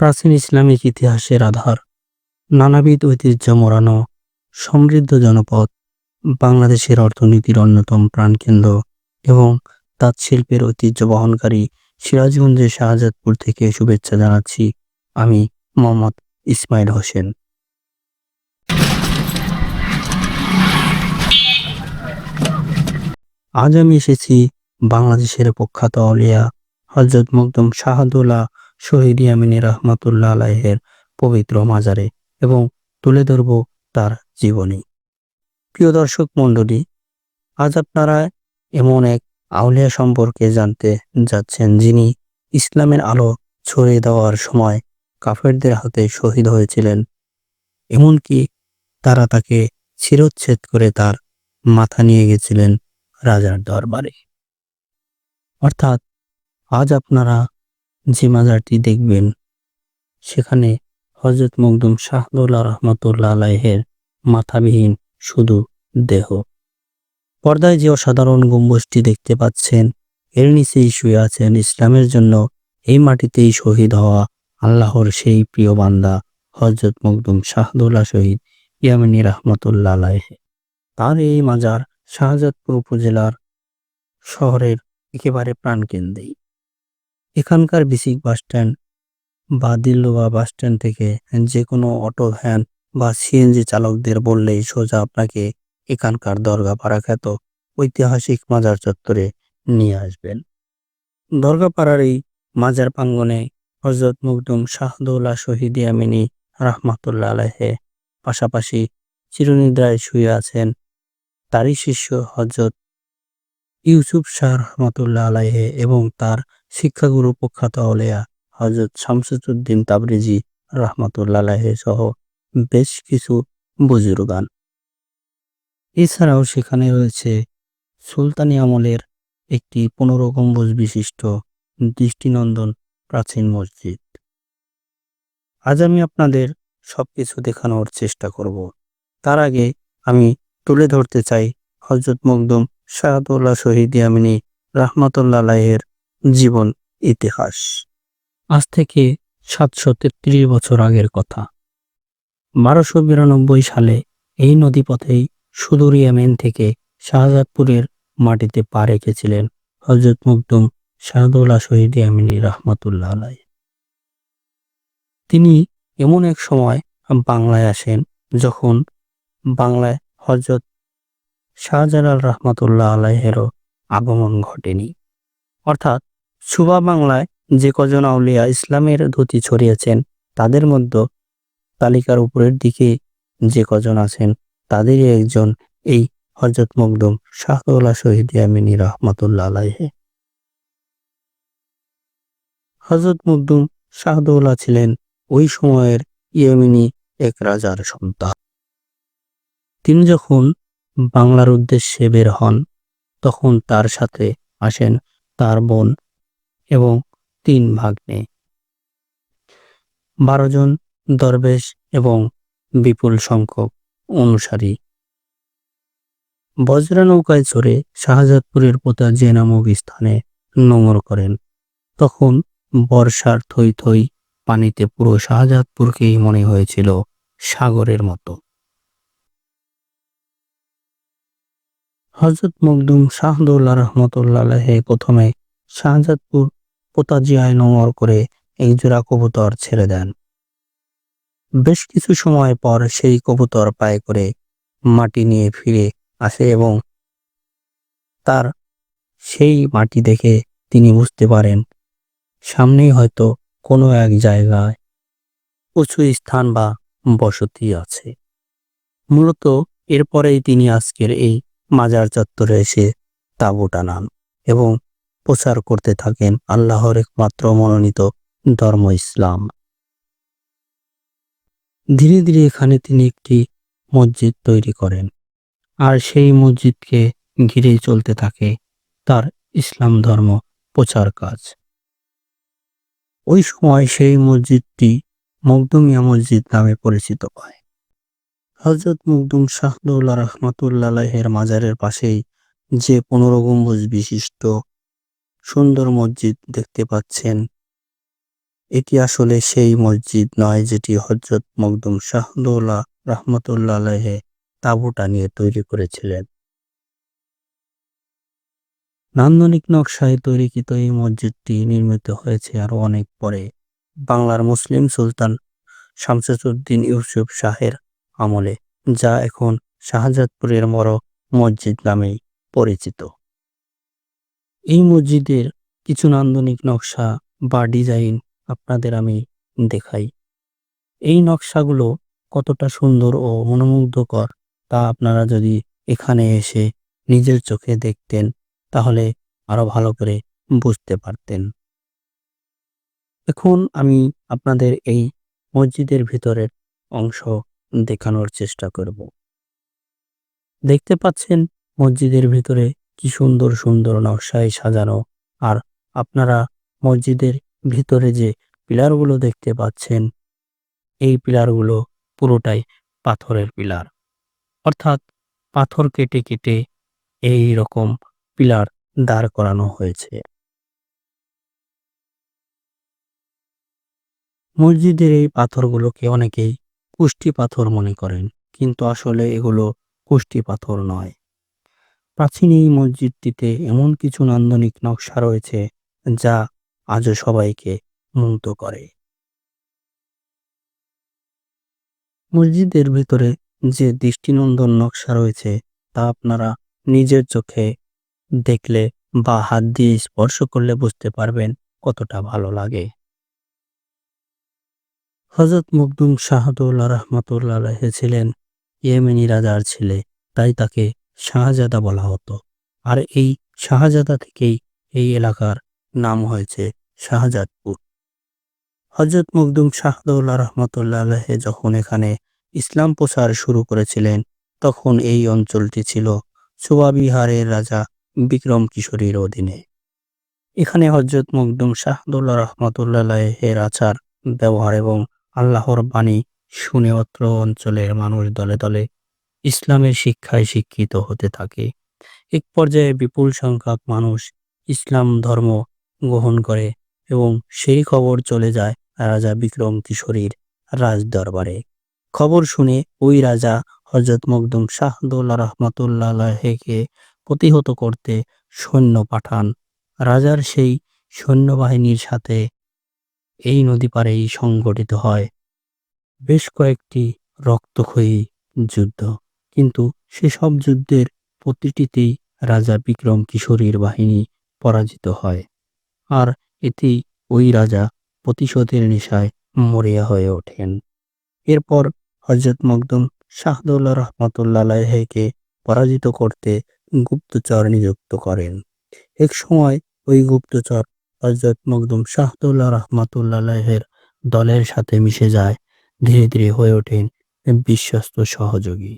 প্রাচীন ইসলামিক ইতিহাসের আধার, নানাবিধ ঐতিহ্য মোড়ানো সমৃদ্ধ জনপদ, বাংলাদেশের অর্থনীতির অন্যতম প্রাণকেন্দ্র এবং তাঁত শিল্পের ঐতিহ্য বহনকারী সিরাজগঞ্জের শাহজাদপুর থেকে শুভেচ্ছা জানাচ্ছি আমি মোহাম্মদ ইসমাইল হোসেন। আজ আমি এসেছি বাংলাদেশের প্রখ্যাত অলিয়া হজরত মুকদম শাহাদুল্লাহ শহীদ ইয়ামিনী রহমতুল্লাহ আলাইহের পবিত্র মাজারে এবং তুলে ধরব তার জীবনী। প্রিয় দর্শক মণ্ডলী, আজ আপনারা এমন এক আউলিয়া সম্পর্কে জানতে যাচ্ছেন যিনি ইসলামের আলো ছড়িয়ে দেওয়ার সময় কাফেরদের হাতে শহীদ হয়েছিলেন। এমনকি তারা তাকে শিরোচ্ছেদ করে তার মাথা নিয়ে গেছিলেন রাজার দরবারে। অর্থাৎ আজ আপনারা যে মাজারটি দেখবেন, সেখানে হজরত মকদুম শাহদুল্লাহ রহমতুল্লাহ আলাইহের মাথাবিহীন শুধু দেহ। পর্দায় যে অসাধারণ গম্বুজটি দেখতে পাচ্ছেন, এর নিচেই শুয়ে আছেন ইসলামের জন্য এই মাটিতেই শহীদ হওয়া আল্লাহর সেই প্রিয় বান্দা হজরত মকদুম শাহদুল্লাহ শহীদ ইয়ামিনী রহমতুল্লাহ আলাইহে। তার এই মাজার শাহজাদপুর উপজেলার শহরের একেবারে প্রাণকেন্দ্রেই। এখানকার বিসিক বাসস্ট্যান্ড বা বাস স্ট্যান্ড থেকে যে কোনো অটো, ভ্যান বা সিএনজি চালকদের বললেই সোজা আপনাকে এখানকার দরগাপাড়া খ্যাত ঐতিহাসিক মাজার চত্বরে নিয়ে আসবেন। দরগাপাড়ার এই মাজার প্রাঙ্গনে হজরত মুকদুম শাহদৌল্লাহ শহীদ ইয়ামিনী রহমাতুল্লাহ আলাহে পাশাপাশি চিরনিদ্রায় শুয়ে আছেন তারই শিষ্য হজরত ইউসুফ শাহ রহমতুল্লাহ আলাইহে এবং তার শিক্ষাগুরু প্রখ্যাত আউলিয়া হজরত শামসুদ্দিন তাবরিজি রহমতুল্লাহ আলাইহে সহ বেশ কিছু বুজুর্গান। এছাড়াও সেখানে রয়েছে সুলতানি আমলের একটি পনেরো গম্বুজ বিশিষ্ট দৃষ্টিনন্দন প্রাচীন মসজিদ। আজ আমি আপনাদের সবকিছু দেখানোর চেষ্টা করব। তার আগে আমি তুলে ধরতে চাই হজরত মকদুম শাহাদুল্লাহ শহীদ ইয়ামিনী রহমতুল্লাহ আলাইহের জীবন ইতিহাস। আজ থেকে সাতশো তেত্রিশ বছর আগের কথা। বারোশো বিরানব্বই সালে এই নদীপথেই সুদূর ইয়েমেন থেকে শাহজাদপুরের মাটিতে পা রেখেছিলেন হজরত মুকদুম শাহাদুল্লাহ শহীদ ইয়ামিনী রহমতুল্লাহ আলাই তিনি এমন এক সময় বাংলায় আসেন যখন বাংলায় হজরত শাহজালাল রহমতুল্লাহ আলাইহেরও আগমন ঘটেনি। অর্থাৎ সুবা বাংলায় যে কজন আউলিয়া ইসলামের ধুতি ছড়িয়েছেন, তাদের মধ্যে তালিকার উপরের দিকে যে কজন আছেন, তাদেরই একজন এই হজরত মকদুম শাহদুল্লাহ শহীদ ইয়ামিনী রহমতুল্লাহ আলাইহে। হজরত মকদুম শাহদৌল্লাহ ছিলেন ওই সময়ের ইয়েমিনি এক রাজার সন্তান। তিনি যখন বাংলার উদ্দেশ্যে বের হন। তখন তার সাথে আসেন তার বোন এবং তিন ভাগ্নে। বারো জন দরবেশ এবং বিপুল সংখ্যক অনুসারী। বজ্রা নৌকায় চড়ে শাহজাদপুরের পোতাজিয়া নামক স্থানে নোঙর করেন। তখন বর্ষার থই থই পানিতে পুরো শাহজাদপুরকেই মনে হয়েছিল সাগরের মতো। হজরত মকদুম শাহদুল্লাহ রহমতুল্লাহ প্রথমে শাহজাদপুর পোতাজিয়ায় নোংর করে এক জোড়া কবুতর ছেড়ে দেন। বেশ কিছু সময় পর সেই কবুতর পায়ে করে মাটি নিয়ে ফিরে আসে এবং তার সেই মাটি দেখে তিনি বুঝতে পারেন, সামনেই হয়তো কোনো এক জায়গায় উঁচু স্থান বা বসতি আছে। মূলত এরপরেই তিনি আজকের এই মাজার চত্বরে এসে তাঁবু টানান এবং প্রচার করতে থাকেন আল্লাহর একমাত্র মনোনীত ধর্ম ইসলাম। ধীরে ধীরে এখানে তিনি একটি মসজিদ তৈরি করেন আর সেই মসজিদকে ঘিরে চলতে থাকে তার ইসলাম ধর্ম প্রচার কাজ। ওই সময় সেই মসজিদটি মকদুমিয়া মসজিদ নামে পরিচিত পায় হজরত মুকদুম শাহদুল্লাহ রহমতুল্লাহের মাজারের পাশেই যে পনেরো গম্বুজ বিশিষ্ট সুন্দর মসজিদ দেখতে পাচ্ছেন। এটি আসলে সেই মসজিদ নয় যেটি হজরত মকদুম শাহদৌলা রহমতুল্লাহ আলাইহে টানিয়ে তৈরি করেছিলেন। নান্দনিক নকশায় তৈরিকৃত এই মসজিদটি নির্মিত হয়েছে আরও অনেক পরে। বাংলার মুসলিম সুলতান শামসুদ্দিন ইউসুফ শাহের আমলে, যা এখন শাহজাদপুরের বড় মসজিদ নামেই পরিচিত। এই মসজিদের কিছু নান্দনিক নকশা বা ডিজাইন আপনাদের আমি দেখাই। এই নকশাগুলো কতটা সুন্দর ও মনোমুগ্ধকর তা আপনারা যদি এখানে এসে নিজের চোখে দেখতেন, তাহলে আরও ভালো করে বুঝতে পারতেন। এখন আমি আপনাদের এই মসজিদের ভিতরের অংশ দেখানোর চেষ্টা করব। দেখতে পাচ্ছেন মসজিদের ভিতরে কি সুন্দর সুন্দর নকশায় সাজানো। আর আপনারা মসজিদের ভিতরে যে পিলারগুলো দেখতে পাচ্ছেন, এই পিলারগুলো পুরোটাই পাথরের পিলার। অর্থাৎ পাথর কেটে কেটে এই রকম পিলার দাঁড় করানো হয়েছে। মসজিদের এই পাথরগুলোকে অনেকেই কুষ্টি পাথর মনে করেন, কিন্তু আসলে এগুলো কুষ্টি পাথর নয়। প্রাচীন এই মসজিদটিতে এমন কিছু নান্দনিক নকশা রয়েছে, যা আজও সবাইকে মুগ্ধ করে। মসজিদের ভিতরে যে দৃষ্টিনন্দন নকশা রয়েছে, তা আপনারা নিজের চোখে দেখলে বা হাত দিয়ে স্পর্শ করলে বুঝতে পারবেন কতটা ভালো লাগে। হজরত মকদুম শাহাদুল্লাহ রহমতুল্লাহ আলাইহি ছিলেন ইয়েমেনি রাজার ছেলে, তাই তাকে শাহজাদা বলা হতো। আর এই শাহজাদা থেকেই এই এলাকার নাম হয়েছে শাহজাদপুর। হজরত মকদুম শাহদৌল্লাহ রহমতুল্লাহ আলাইহি যখন এখানে ইসলাম প্রসার শুরু করেছিলেন, তখন এই অঞ্চলটি ছিল সুবাবিহারের রাজা বিক্রম কিশোরীর অধীনে। এখানে হজরত মকদুম শাহদুল্লাহ রহমতুল্লাহ এর আচার, ব্যবহার এবং আল্লাহর বাণী শুনে অত্র অঞ্চলের মানুষ দলে দলে ইসলামের শিক্ষায় শিক্ষিত হতে থাকে। এক পর্যায়ে বিপুল সংখ্যক মানুষ ইসলাম ধর্ম গ্রহণ করে এবং সেই খবর চলে যায় রাজা বিক্রম কিশোরীর রাজ দরবারে খবর শুনে ওই রাজা হজরত মকদুম শাহদুল্লাহ রহমতুল্লাহকে প্রতিহত করতে সৈন্য পাঠান। রাজার সেই সৈন্যবাহিনীর সাথে এই নদী পাড়েই সংগঠিত হয়। বেশ কয়েকটি রক্তক্ষয়ী যুদ্ধ, কিন্তু সেসব যুদ্ধের প্রতিটিতেই রাজা বিক্রম কিশোরীর বাহিনী পরাজিত হয় আর এতেই ওই রাজা প্রতিশোধের নেশায় মরিয়া হয়ে ওঠেন। এরপর হজরত মকদুম শাহদুল্লাহ রহমতুল্লাহকে পরাজিত করতে গুপ্তচর নিযুক্ত করেন। এক সময় ওই গুপ্তচর হজরত মকদুম শাহদুল্লাহ রহমতুল্লাহের দলের সাথে মিশে যায়, ধীরে ধীরে হয়ে ওঠেন বিশ্বস্ত সহযোগী।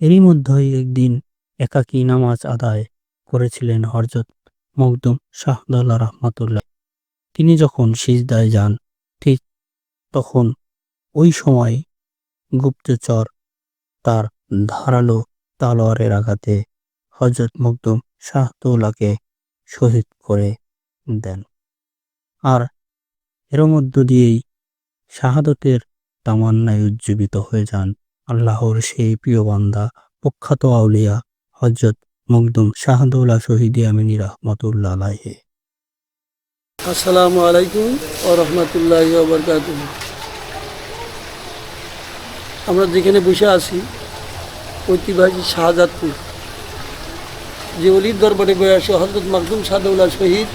এরই মধ্যেই একদিন একাকী নামাজ আদায় করেছিলেন হরজত মকদুম শাহদুল্লাহ রহমতুল্লাহ। তিনি যখন সিজদায় যান, ঠিক তখন ওই সময় গুপ্তচর তার ধারালো তালোয়ারের আঘাতে হজরত মকদুম শাহদৌলাকে শহীদ করে দেন। আর এর মধ্য দিয়েই শাহাদতের তামান্নায় উজ্জীবিত হয়ে যান আল্লাহর সেই প্রিয় বান্দা, প্রখ্যাত আউলিয়া হজরত মকদুম শাহদৌলা শহীদ আমিনী রহমতুল্লাহ আলাইহে। আসসালামু আলাইকুম ও রহমতুল্লাহ বরকাত আমরা যেখানে বসে আছি ঐতিহাসিক শাহজাদপুর। যে অলির দরবারে বয়ে আসে হজরত মাকদুম সাদউল্লাহ শহীদ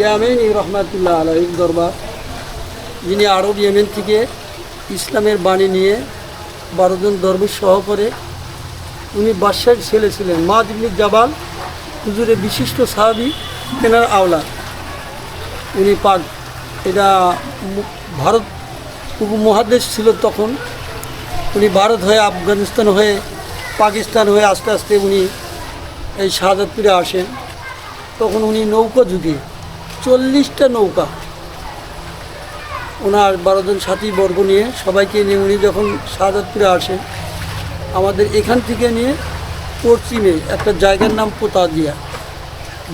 ইয়ামেন রহমাতুল্লাহ আলাইহির দরবার, যিনি আরব ইয়েমেন থেকে ইসলামের বাণী নিয়ে বারোজন দরবেশ সহ করে উনি বাদশাহের ছেলে ছিলেন। মা দিবনি জাবাল, হুজুরের বিশিষ্ট সাহাবি, তেনার আওলা উনি পাক, এটা ভারত উপমহাদেশ ছিল তখন। উনি ভারত হয়ে আফগানিস্তান হয়ে পাকিস্তান হয়ে আস্তে আস্তে উনি এই শাহাদাতপুরে আসেন। তখন উনি নৌকা যুগে চল্লিশটা নৌকা। ওনার বারোজন সাথী বর্গ নিয়ে সবাইকে নিয়ে উনি যখন শাহাদাতপুরে আসেন, আমাদের এখান থেকে নিয়ে পশ্চিমে একটা জায়গার নাম পোতাদিয়া।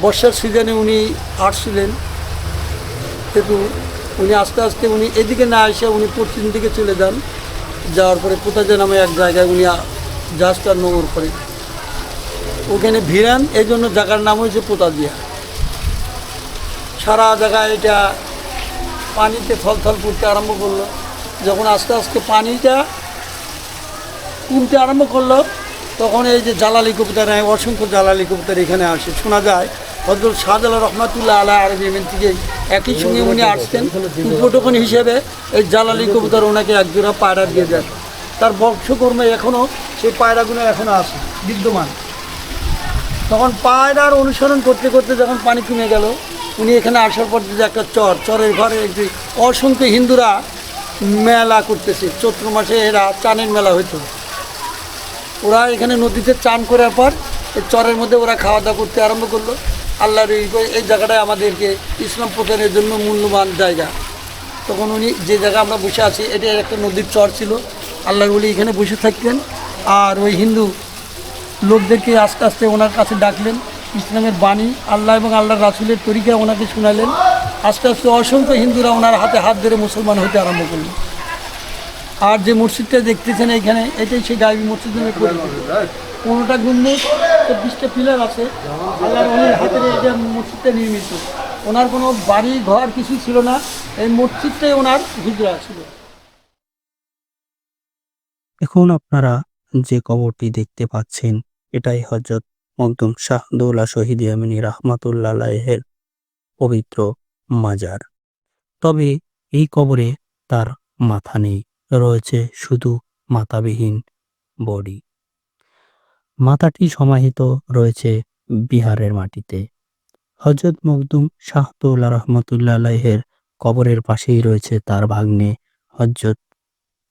বর্ষার সিজনে উনি আসছিলেন। কিন্তু উনি আস্তে আস্তে উনি এদিকে না এসে উনি পশ্চিম দিকে চলে যান। যাওয়ার পরে পোতাজা নামে এক জায়গায় উনি জাহাজটা নোংর করে। ওখানে ভিড়ান এই জন্য জায়গার নাম হয়েছে পোতাজিয়া সারা জায়গায় এটা পানিতে থলথল পড়তে আরম্ভ করল। যখন আস্তে আস্তে পানিটা কমতে আরম্ভ করল, তখন এই যে জালালি কবিতার অসংখ্য জালালি কবিতার এখানে আসে, শোনা যায়। হজরত শাহজালাল রহমাতুল্লাহ আলা আরব ইয়েমেন থেকে একই সঙ্গে উনি আসতেন উপটোকন হিসেবে এই জালালি কবিতার ওনাকে একজোড়া পায়রা দিয়ে দেন। তার বংশকর্মে এখনও সেই পায়রাগুলো এখনও আছে, বিদ্যমান। তখন পায়রার অনুসরণ করতে করতে যখন পানি কমে গেল উনি এখানে আসার পর যে একটা চর, চরের ঘরে একটি অসংখ্য হিন্দুরা মেলা করতেছে। চৈত্র মাসে এরা চানের মেলা হইতো। ওরা এখানে নদীতে চান করার পর এই চরের মধ্যে ওরা খাওয়া দাওয়া করতে আরম্ভ করল। আল্লাহর এই জায়গাটায় আমাদেরকে ইসলাম প্রচারের জন্য মূল্যবান জায়গা। তখন উনি যে জায়গা আমরা বসে আছি, এটা একটা নদীর চর ছিল। আল্লাহর বলি, এখানে বসে থাকতেন। আর ওই হিন্দু লোকদেরকে আস্তে আস্তে ওনার কাছে ডাকলেন। ইসলামের বাণী, আল্লাহ এবং আল্লাহর রাসুলের তরিকা ওনাকে শোনালেন। আস্তে আস্তে অসংখ্য হিন্দুরা ওনার হাতে হাত ধরে মুসলমান হতে আরম্ভ করল আর যে মসজিদটা দেখতেছেন এখানে, এটাই সেই গাইবি মসজিদ নামে পনেরোটা গুম্বুজ চব্বিশটা পিলার আছে। আল্লাহর অলির হাতের এটা মসজিদটা নির্মিত। ওনার কোনো বাড়ি, ঘর কিছু ছিল না। এই মসজিদটাই ওনার হিজরা ছিল। এখন আপনারা যে কবরটি দেখতে পাচ্ছেন, এটাই হজরত মকদুম শাহদৌলা শহীদ ইয়ামিনী রাহমাতুল্লাহ আলাইহের পবিত্র মাজার। তবে এই কবরে তার মাথা নেই, রয়েছে শুধু মাথাবিহীন বডি। মাথাটি সমাহিত রয়েছে বিহারের মাটিতে। হজরত মকদুম শাহদৌলা রহমতুল্লাহ কবরের পাশেই রয়েছে তার ভাগ্নে হজরত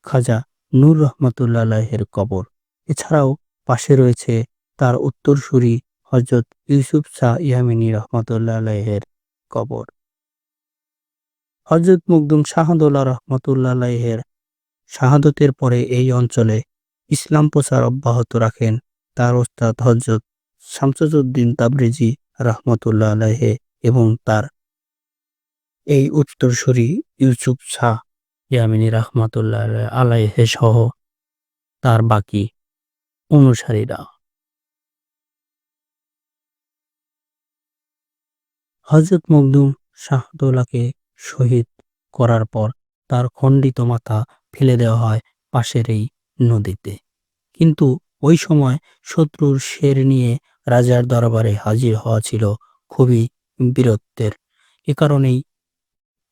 খাজা নূর রহমতুল্লাহ আলাইহের কবর। এছাড়াও পাশে রয়েছে তার উত্তরসূরি হজরত ইউসুফ শাহ ইয়ামিনী রহমতুল্লাহ আলাইহের কবর। হজরত মুকদুম শাহাদুল্লাহ রহমতুল্লাহ আলাইহের শাহাদতের পরে এই অঞ্চলে ইসলাম প্রচার অব্যাহত রাখেন তার ওস্তাদ হজরত শামসুদ্দিন তাবরেজি রহমতুল্লাহ আলাইহে এবং তার এই উত্তরসূরি ইউসুফ শাহ ইয়ামিনী রহমাতুল্লাহ আলাইহে সহ তার বাকি অনুসারীরা। হজরত মকদুম শাহদৌলাকে শহীদ করার পর তার খণ্ডিত মাথা ফেলে দেওয়া হয় পাশের এই নদীতে। কিন্তু ওই সময় শত্রুর শের নিয়ে রাজার দরবারে হাজির হওয়া ছিল খুবই বীরত্বের। এ কারণেই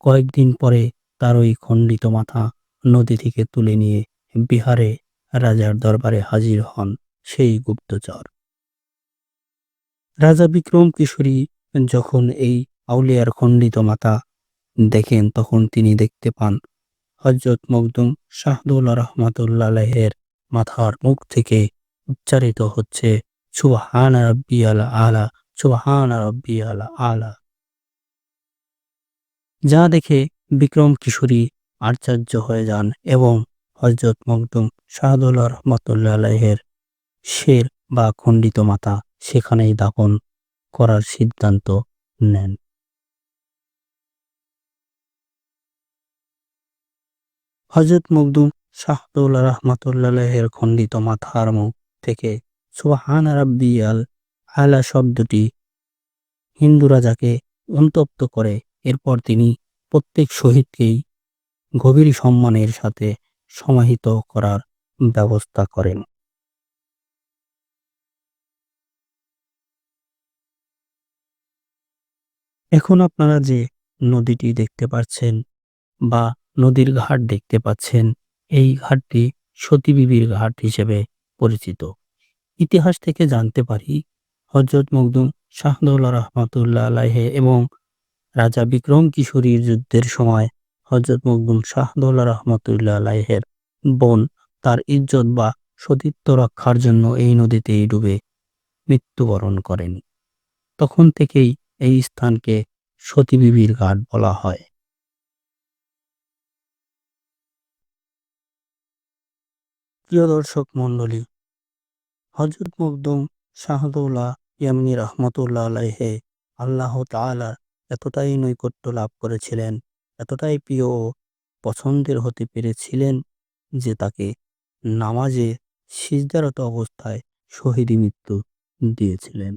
কয়েকদিন পরে তার ওই খণ্ডিত মাথা নদী থেকে তুলে নিয়ে বিহারে রাজার দরবারে হাজির হন সেই গুপ্তচর। রাজা বিক্রম কিশোরী যখন এই আউলিয়ার খণ্ডিত মাতা দেখেন, তখন তিনি দেখতে পান হজরত মকদুম শাহদুল্লাহ রহমাতুল্লাহ আলাইহের মাথার মুখ থেকে উচ্চারিত হচ্ছে, সুবহান রব্বিয়াল আলা, সুবহান রব্বিয়াল আলা। যা দেখে বিক্রম কিশোরী আশ্চর্য হয়ে যান এবং হজরত মকদুম শাহদুল্লাহ রহমতুল্লাহ আলাইহের শের বা খণ্ডিত মাতা সেখানেই দাফন করার সিদ্ধান্ত নেন। হজরত মকদুম শাহদুল্লাহ রহমতুল্লাহ আলাইহের খণ্ডিত মাথার মুখ থেকে সুবহান রাব্বিয়াল আলা শব্দটি হিন্দু রাজাকে অনুতপ্ত করে। এরপর তিনি প্রত্যেক শহীদকেই গভীর সম্মানের সাথে সমাহিত করার ব্যবস্থা করেন। এখন আপনারা যে নদীটি দেখতে পাচ্ছেন বা নদীর ঘাট দেখতে পাচ্ছেন, এই ঘাটটি সতী বিবির ঘাট হিসেবে পরিচিত। ইতিহাস থেকে জানতে পারি হজরত মকদুম শাহদৌল্লা রহমতুল্লাহ আলাইহে এবং রাজা বিক্রম কিশোরীর যুদ্ধের সময় হজরত মকদুম শাহদৌল্লা রহমতুল্লাহ আলাইহের বোন তার ইজ্জত বা সতীত্ব রক্ষার জন্য এই নদীতেই ডুবে মৃত্যুবরণ করেন। তখন থেকেই এই স্থানকে সতী বিবির ঘাট বলা হয়। প্রিয় দর্শক মণ্ডলী হজরত মকদুম শাহদৌলা ইয়ামিনী রহমতুল্লাহ আলাইহে আল্লাহ তাআলার এতটাই নৈকট্য লাভ করেছিলেন, এতটাই প্রিয় ও পছন্দের হতে পেরেছিলেন যে তাকে নামাজে সিজদারত অবস্থায় শহীদি মৃত্যু দিয়েছিলেন।